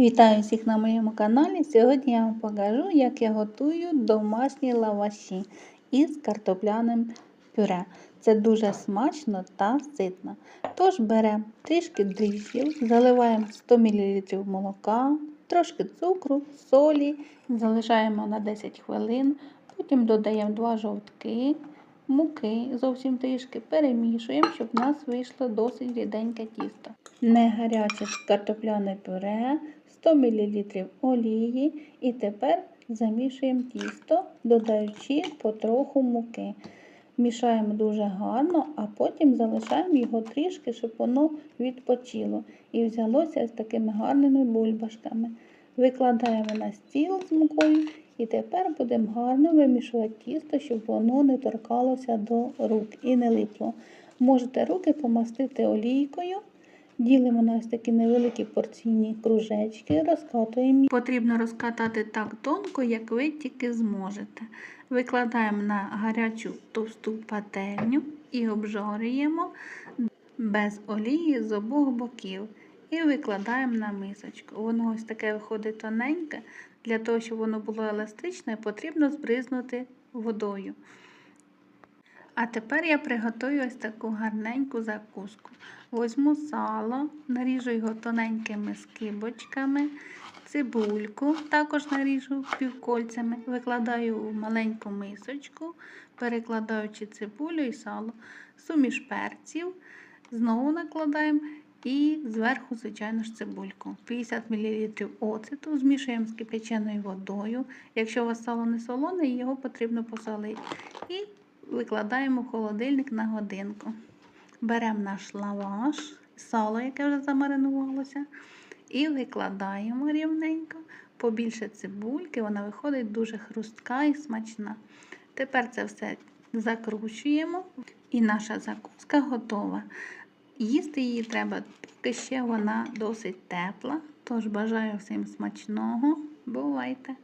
Вітаю всіх на моєму каналі. Сьогодні я вам покажу, як я готую домашні лаваші із картопляним пюре. Це дуже смачно та ситно. Тож беремо трішки дріжджів, заливаємо 100 мл молока, трошки цукру, солі, залишаємо на 10 хвилин, потім додаємо 2 жовтки, муки, зовсім трішки перемішуємо, щоб в нас вийшло досить ріденьке тісто. Не гаряче картопляне пюре, 100 мл олії і тепер замішуємо тісто, додаючи потроху муки. Мішаємо дуже гарно, а потім залишаємо його трішки, щоб воно відпочило. І взялося з такими гарними бульбашками. Викладаємо на стіл з мукою і тепер будемо гарно вимішувати тісто, щоб воно не торкалося до рук і не липло. Можете руки помастити олійкою. Ділимо на ось такі невеликі порційні кружечки, розкатуємо. Потрібно розкатати так тонко, як ви тільки зможете. Викладаємо на гарячу товсту пательню і обжорюємо без олії з обох боків. І викладаємо на мисочку. Воно ось таке виходить тоненьке. Для того, щоб воно було еластичне, потрібно збризнути водою. А тепер я приготую ось таку гарненьку закуску. Возьму сало, наріжу його тоненькими скибочками, цибульку також наріжу півкольцями, викладаю в маленьку мисочку, перекладаючи цибулю і сало, суміш перців, знову накладаємо і зверху, звичайно ж, цибульку. 50 мл оцету змішуємо з кипяченою водою. Якщо у вас сало не солоне, його потрібно посолити. І викладаємо холодильник на годинку. Беремо наш лаваш, сало, яке вже замаринувалося, і викладаємо рівненько, побільше цибульки, вона виходить дуже хрустка і смачна. Тепер це все закручуємо, і наша закуска готова. Їсти її треба, поки ще вона досить тепла. Тож бажаю всім смачного. Бувайте!